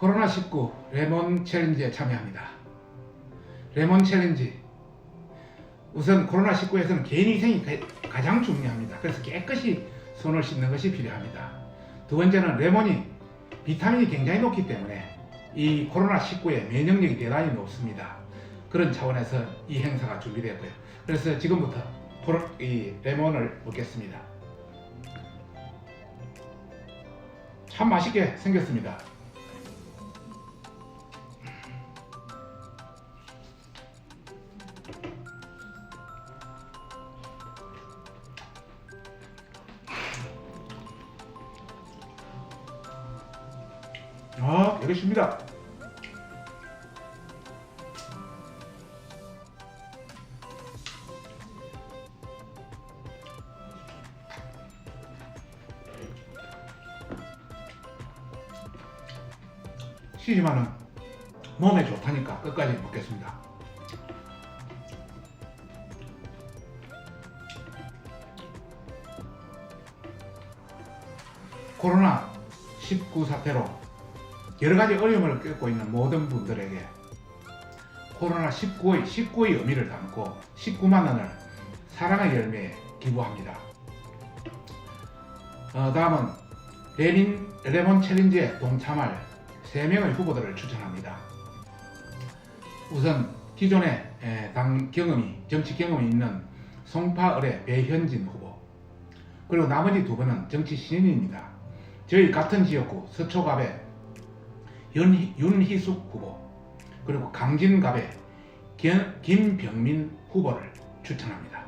코로나19 레몬 챌린지에 참여합니다. 레몬 챌린지. 우선 코로나19에서는 개인 위생이 가- 가장 중요합니다. 그래서 깨끗이 손을 씻는 것이 필요합니다. 두 번째는 레몬이 비타민이 굉장히 높기 때문에 이 코로나19의 면역력이 대단히 높습니다. 그런 차원에서 이 행사가 준비되었고요. 그래서 지금부터 이 레몬을 먹겠습니다. 참 맛있게 생겼습니다. 아, 되겠습니다. 시지만은 몸에 좋다니까 끝까지 먹겠습니다. 코로나 19 사태로 여러 가지 어려움을 겪고 있는 모든 분들에게 코로나 19의 19의 의미를 담고 19만 원을 사랑의 열매에 기부합니다. 어, 다음은 레닌 레몬 챌린지에 동참할 3명의 후보들을 추천합니다. 우선 기존에 에, 당 경험이 정치 경험이 있는 송파을의 배현진 후보 그리고 나머지 두 분은 정치 신인입니다. 저희 같은 지역구 서초갑의 윤, 윤희숙 후보 그리고 강진갑의 김- 김병민 후보를 추천합니다.